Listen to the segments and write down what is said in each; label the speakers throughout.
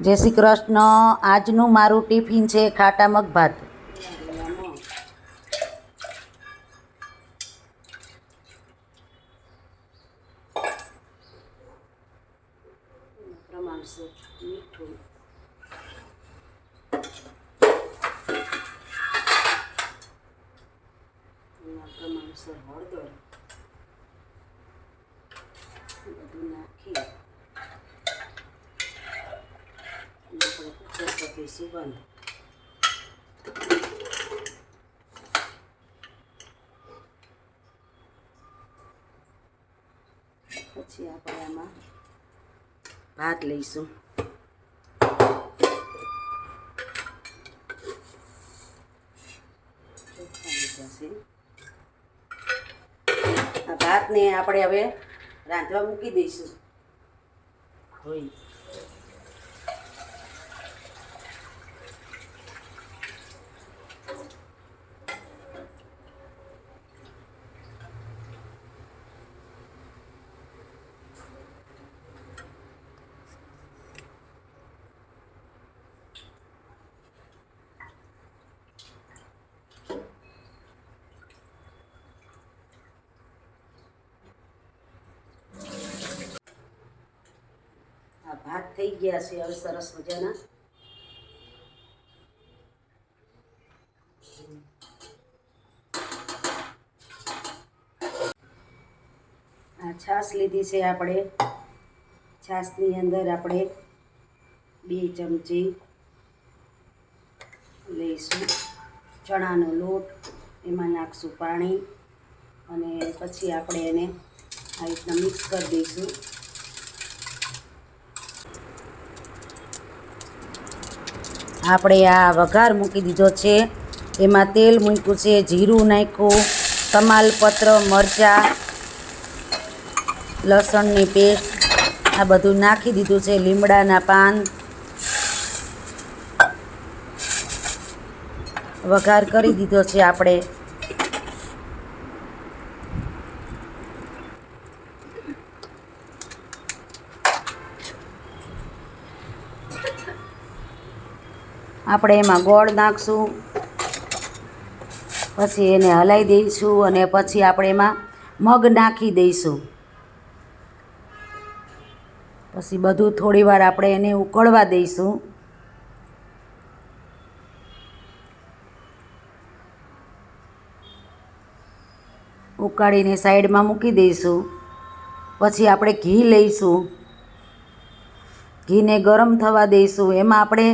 Speaker 1: જય શ્રી કૃષ્ણ. આજનું મારું ટિફિન છે ખાટા મગ ભાત બધું નાખી અને આપણે કુકર પકીશું બંધ ભાત લઈશું આ ભાતને આપણે હવે રાંધવા મૂકી દઈશું હોય આ ભાત થઈ ગયા છે. હવે સરસ મજાના. આ છાશ લીધી છે આપણે. છાશની અંદર આપણે બે ચમચી લઈશું. ચણાનો લોટ, એમાં નાખશું પાણી અને પછી આપણે એને આ રીતના મિક્સ કરી દઈશું. આપણે આ વઘાર મૂકી દીધો છે. એમાં તેલ મૂક્યું છે, જીરું નાખ્યું, તમાલપત્ર, મરચાં, લસણની પેસ્ટ, આ બધું નાખી દીધું છે, લીમડાના પાન. વઘાર કરી દીધો છે આપણે. આપણે એમાં ગોળ નાખશું, પછી એને હલાવી દઈશું અને પછી આપણે એમાં મગ નાખી દઈશું. પછી બધું થોડીવાર આપણે એને ઉકળવા દઈશું. ઉકાળીને સાઈડમાં મૂકી દઈશું. પછી આપણે ઘી લઈશું. ઘીને ગરમ થવા દઈશું. એમાં આપણે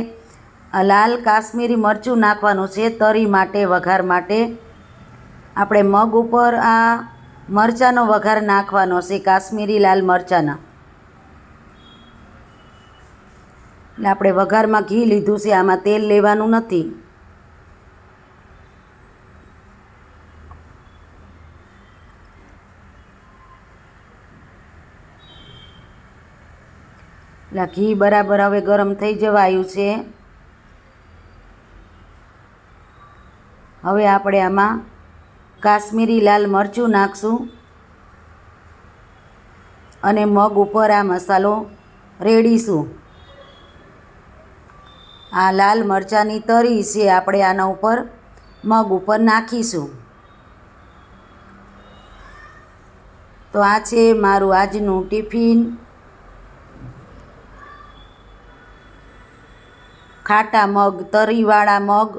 Speaker 1: લાલ કાશ્મીરી મરચું નાખવાનું છે તરી માટે, વઘાર માટે. આપણે મગ ઉપર આ મરચાંનો વઘાર નાખવાનો છે, કાશ્મીરી લાલ મરચાંના. એટલે આપણે વઘારમાં ઘી લીધું છે, આમાં તેલ લેવાનું નથી. એટલે ઘી બરાબર હવે ગરમ થઈ જવા આવ્યું છે. હવે આપણે આમાં કાશ્મીરી લાલ મરચું નાખશું અને મગ ઉપર આ મસાલો રેડીશું. આ લાલ મરચાંની તરી છે આપણે આના ઉપર મગ ઉપર નાખીશું. તો આ છે મારું આજનું ટિફિન. ખાટા મગ, તરીવાળા મગ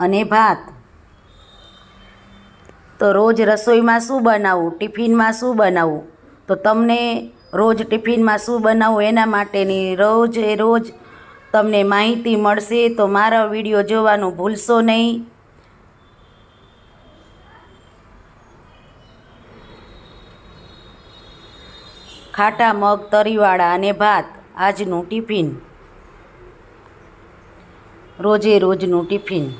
Speaker 1: અને ભાત. તો રોજ રસોઈમાં શું બનાવવું ટિફિનમાં શું બનાવવું તો તમને રોજ ટિફિનમાં શું બનાવવું એના માટેની રોજ એ રોજ તમને માહિતી મળશે. તો મારા વીડિયો જોવાનું ભૂલશો નહીં. ખાટા મગ, તરીવાળા અને ભાત. આજનું ટિફિન. રોજે રોજનું ટિફિન.